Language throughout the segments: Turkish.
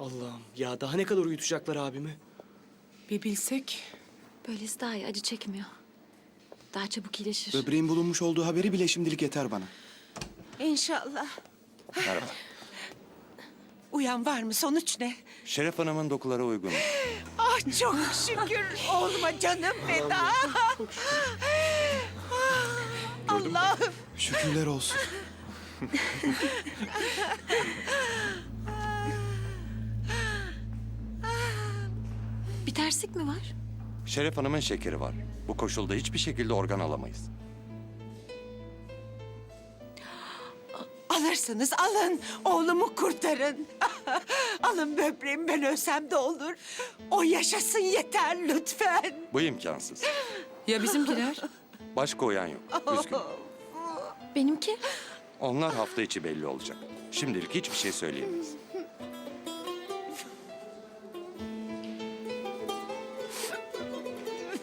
Allah'ım ya daha ne kadar uyutacaklar abimi? Bir bilsek. Böylesi daha iyi. Acı çekmiyor. Daha çabuk iyileşir. Böbreğin bulunmuş olduğu haberi bile şimdilik yeter bana. İnşallah. Merhaba. Uyan var mı? Sonuç ne? Şeref Hanım'ın dokuları uygun. Ah çok şükür. Oğluma canım feda. Allah'ım. Şükürler olsun. Bir terslik mi var? Şeref Hanım'ın şekeri var. Bu koşulda hiçbir şekilde organ alamayız. Alırsınız alın. Oğlumu kurtarın. alın böbreğimi ben ölsem de olur. O yaşasın yeter lütfen. Bu imkansız. Ya bizimkiler? Baş koyan yok. Üzgün. Benimki? Onlar hafta içi belli olacak. Şimdilik hiçbir şey söyleyemeyiz.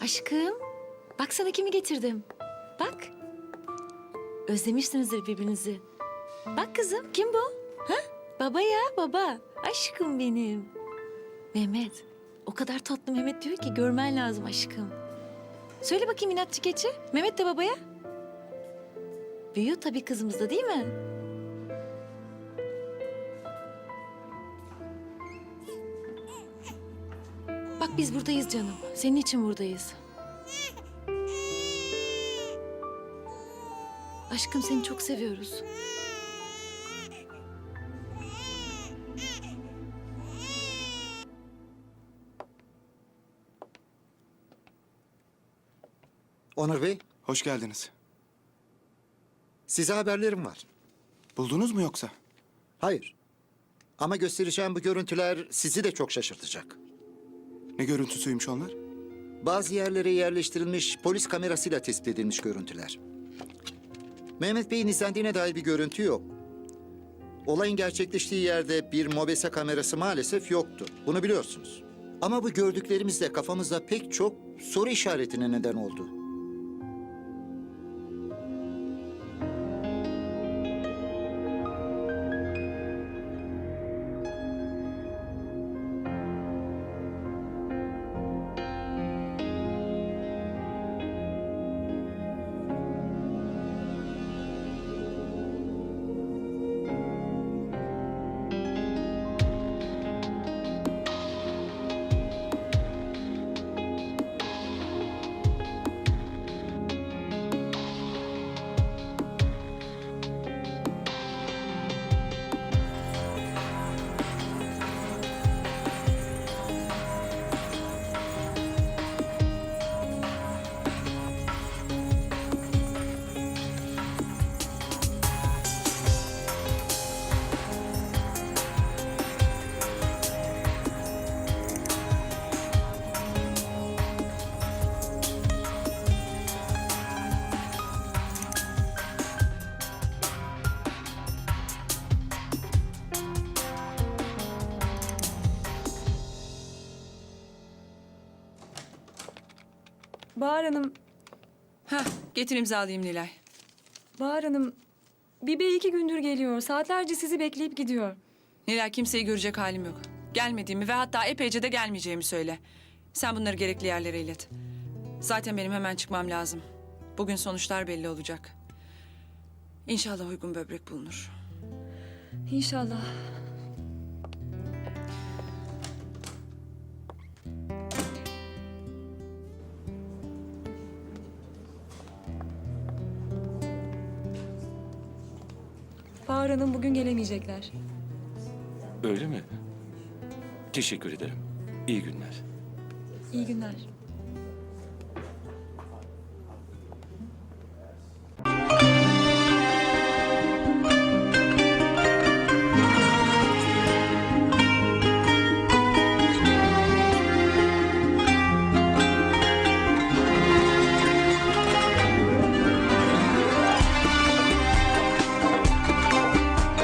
Aşkım. Bak sana kimi getirdim. Bak. Özlemişsinizdir birbirinizi. Bak kızım kim bu? Ha? Baba ya baba. Aşkım benim. Mehmet. O kadar tatlı Mehmet diyor ki görmen lazım aşkım. Söyle bakayım inatçı keçi. Mehmet de babaya. Büyüyor tabii kızımız da değil mi? Biz buradayız canım. Senin için buradayız. Aşkım seni çok seviyoruz. Onur Bey, Hoş geldiniz. size haberlerim var. Buldunuz mu yoksa? Hayır. Ama göstereceğim bu görüntüler sizi de çok şaşırtacak. Ne görüntüsüymüş onlar? Bazı yerlere yerleştirilmiş polis kamerasıyla tespit edilmiş görüntüler. Mehmet Bey'in izlendiğine dair bir görüntü yok. Olayın gerçekleştiği yerde bir mobese kamerası maalesef yoktu. Bunu biliyorsunuz. Ama bu gördüklerimizle kafamızda pek çok soru işaretine neden oldu. Bahar Hanım, Heh, getir imzalayayım Nilay. Bahar Hanım. Bir bey iki gündür geliyor. Saatlerce sizi bekleyip gidiyor. Nilay kimseyi görecek halim yok. Gelmediğimi ve hatta epeyce de gelmeyeceğimi söyle. Sen bunları gerekli yerlere ilet. Zaten benim hemen çıkmam lazım. Bugün sonuçlar belli olacak. İnşallah uygun böbrek bulunur. İnşallah. Bahar Hanım bugün gelemeyecekler. Öyle mi? Teşekkür ederim. İyi günler. İyi günler.